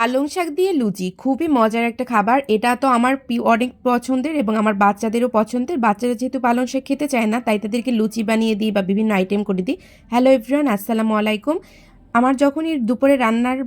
পালং শাক দিয়ে লুচি, খুবই মজার একটা খাবার। এটা তো আমার অনেক পছন্দের এবং আমার বাচ্চাদেরও পছন্দের। বাচ্চারা যেহেতু পালং শাক খেতে চায় না, তাই তাদেরকে লুচি বানিয়ে দিই বা বিভিন্ন আইটেম করে দিই। হ্যালো এভরিওয়ান আসসালামু আলাইকুম। আমার যখনই দুপুরে রান্নার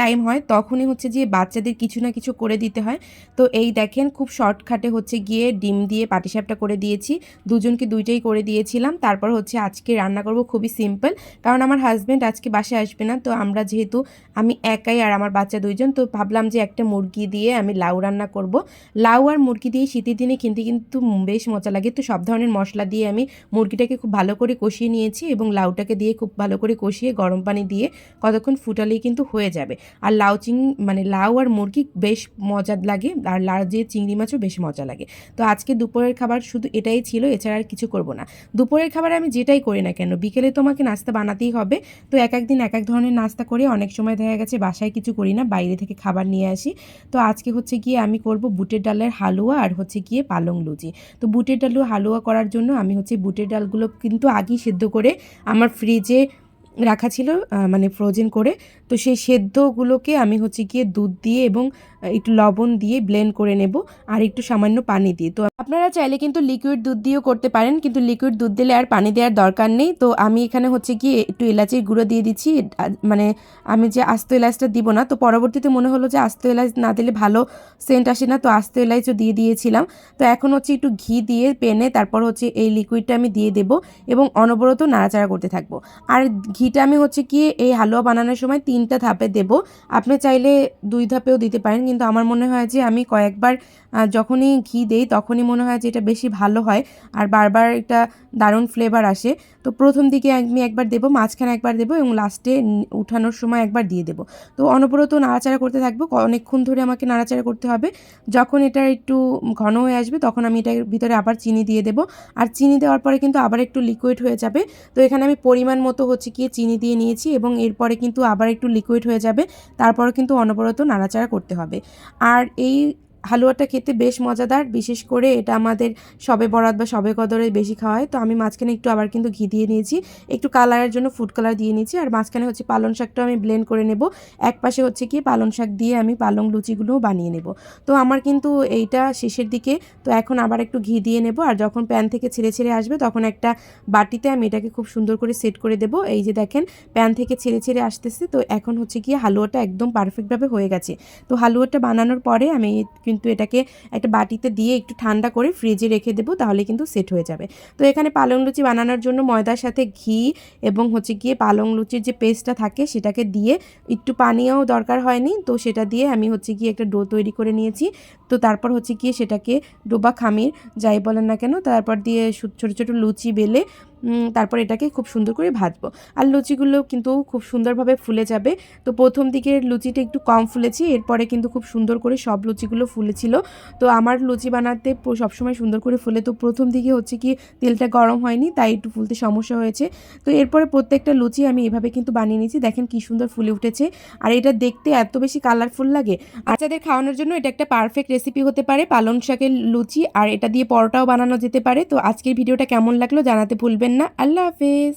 টাইম হয়, তখনই হচ্ছে যে বাচ্চাদের কিছু না কিছু করে দিতে হয়। তো এই দেখেন, খুব শর্টকাটে হচ্ছে গিয়ে ডিম দিয়ে পাটিসাপটা করে দিয়েছি। দুজনকে দুইটাই করে দিয়েছিলাম। তারপর হচ্ছে আজকে রান্না করব খুবই সিম্পল কারণ আমার হাজব্যান্ড আজকে বাসায় আসবে না, তো আমরা যেহেতু আমি একাই আর আমার বাচ্চা দুইজন, তো ভাবলাম যে একটা মুরগি দিয়ে আমি লাউ রান্না করব। লাউ আর মুরগি দিয়ে শীতের দিনে কিনতে কিন্তু বেশ মজা লাগে। তো সব ধরনের মশলা দিয়ে আমি মুরগিটাকে খুব ভালো করে কষিয়ে নিয়েছি এবং লাউটাকে দিয়ে খুব ভালো করে কষিয়ে গরম পানি দিয়ে কতক্ষণ ফুটালেই কিন্তু হয়ে যাবে। আর লাউ চিং মানে লাউ আর মুরগি বেশ মজার লাগে, আর লাউ দিয়ে চিংড়ি মাছও বেশ মজা লাগে। তো আজকে দুপুরের খাবার শুধু এটাই ছিল, এছাড়া আর কিছু করব না। দুপুরের খাবার আমি যেটাই করি না কেন, বিকেলে তোমাকে নাস্তা বানাতেই হবে। তো এক এক দিন এক এক ধরনের নাস্তা করে অনেক সময় দেখা গেছে বাসায় কিছু করি না, বাইরে থেকে খাবার নিয়ে আসি। তো আজকে হচ্ছে গিয়ে আমি করব বুটের ডালের হালুয়া আর হচ্ছে গিয়ে পালং লুচি। তো বুটের ডালু, হালুয়া করার জন্য আমি হচ্ছে বুটের ডালগুলো কিন্তু আগেই সেদ্ধ করে আমার ফ্রিজে রাখা ছিল মানে ফ্রোজেন করে। তো সেই সেদ্ধগুলোকে আমি হচ্ছে গিয়ে দুধ দিয়ে এবং একটু লবণ দিয়ে ব্লেন্ড করে নেব আর একটু সামান্য পানি দিয়ে। তো আপনারা চাইলে কিন্তু লিকুইড দুধ দিয়েও করতে পারেন, কিন্তু লিকুইড দুধ দিলে আর পানি দেওয়ার দরকার নেই। তো আমি এখানে হচ্ছে গিয়ে একটু এলাচির গুঁড়ো দিয়ে দিচ্ছি। মানে আমি যে আস্ত এলাচটা দিব না, তো পরবর্তীতে মনে হলো যে আস্ত এলাচ না দিলে ভালো সেন্ট আসে না, তো আস্ত এলাচও দিয়ে দিয়েছিলাম। তো এখন হচ্ছে একটু ঘি দিয়ে পেনে তারপর হচ্ছে এই লিকুইডটা আমি দিয়ে দেবো এবং অনবরত নাড়াচাড়া করতে থাকব। আর ঘিটা আমি হচ্ছে কি, এই হালুয়া বানানোর সময় তিনটা ধাপে দেব। আপনি চাইলে দুই ধাপেও দিতে পারেন, কিন্তু আমার মনে হয় যে আমি কয়েকবার যখনই ঘি দেই তখনই মনে হয় যে এটা বেশি ভালো হয় আর বারবার এটা দারুণ ফ্লেভার আসে। তো প্রথম দিকে আমি একবার দেবো, মাঝখানে একবার দেবো এবং লাস্টে উঠানোর সময় একবার দিয়ে দেবো। তো অনবরত নাড়াচাড়া করতে থাকব অনেকক্ষণ ধরে আমাকে নাড়াচাড়া করতে হবে। যখন এটা একটু ঘন হয়ে আসবে তখন আমি এটার ভিতরে আবার চিনি দিয়ে দেবো। আর চিনি দেওয়ার পরে কিন্তু আবার একটু লিকুইড হয়ে যাবে। তো এখানে আমি পরিমাণ মতো হচ্ছে গিয়ে চিনি দিয়ে নিয়েছি এবং এরপরে কিন্তু আবার একটু লিকুইড হয়ে যাবে। তারপরে কিন্তু অনবরত নাড়াচাড়া করতে হবে। আর এই হালুয়াটা খেতে বেশ মজাদার, বিশেষ করে এটা আমাদের সবে বরাত বা সবে কদরে বেশি খাওয়া হয়। তো আমি মাঝখানে একটু আবার কিন্তু ঘি দিয়ে নিয়েছি। একটু কালারের জন্য ফুড কালার দিয়ে নিয়েছি। আর মাঝখানে হচ্ছে পালং শাকটাও আমি ব্লেন্ড করে নেব। এক পাশে হচ্ছে কি পালং শাক দিয়ে আমি পালং লুচিগুলোও বানিয়ে নেব। তো আমার কিন্তু এইটা শেষের দিকে। তো এখন আবার একটু ঘি দিয়ে নেব। আর যখন প্যান থেকে ছেড়ে ছেড়ে আসবে তখন একটা বাটিতে আমি এটাকে খুব সুন্দর করে সেট করে দেব। এই যে দেখেন প্যান থেকে ছেড়ে ছেড়ে আসতেছে। তো এখন হচ্ছে গিয়ে হালুয়াটা একদম পারফেক্টভাবে হয়ে গেছে। তো হালুয়াটা বানানোর পরে আমি কিন্তু এটাকে একটা বাটিতে দিয়ে একটু ঠান্ডা করে ফ্রিজে রেখে দেবো, তাহলে কিন্তু সেট হয়ে যাবে। তো এখানে পালং লুচি বানানোর জন্য ময়দার সাথে ঘি এবং হচ্ছে গিয়ে পালং লুচির যে পেস্টটা থাকে সেটাকে দিয়ে একটু পানিও দরকার হয়নি, তো সেটা দিয়ে আমি হচ্ছে গিয়ে একটা ডো তৈরি করে নিয়েছি। তো তারপর হচ্ছে গিয়ে সেটাকে ডোবা খামির, যাই বলেন না কেন, তারপর দিয়ে ছোটো ছোট লুচি বেলে তারপর এটাকে খুব সুন্দর করে ভাজবো। আর লুচিগুলো কিন্তু খুব সুন্দরভাবে ফুলে যাবে। তো প্রথম দিকের লুচিটা একটু কম ফুলেছি, এরপরে কিন্তু খুব সুন্দর করে সব লুচিগুলো ফুলেছিল। তো আমার লুচি বানাতে সবসময় সুন্দর করে ফুলে। তো প্রথম দিকে হচ্ছে কি তেলটা গরম হয়নি, তাই একটু ফুলতে সমস্যা হয়েছে। তো এরপরে প্রত্যেকটা লুচি আমি এভাবে কিন্তু বানিয়ে নিয়েছি। দেখেন কি সুন্দর ফুলে উঠেছে। আর এটা দেখতে এত বেশি কালারফুল লাগে। বাচ্চাদের খাওয়ানোর জন্য এটা একটা পারফেক্ট রেসিপি হতে পারে, পালং শাকের লুচি। আর এটা দিয়ে পরোটাও বানানো যেতে পারে। তো আজকের ভিডিওটা কেমন লাগল জানাতে ভুলবেন না আল্লাহ হাফেজ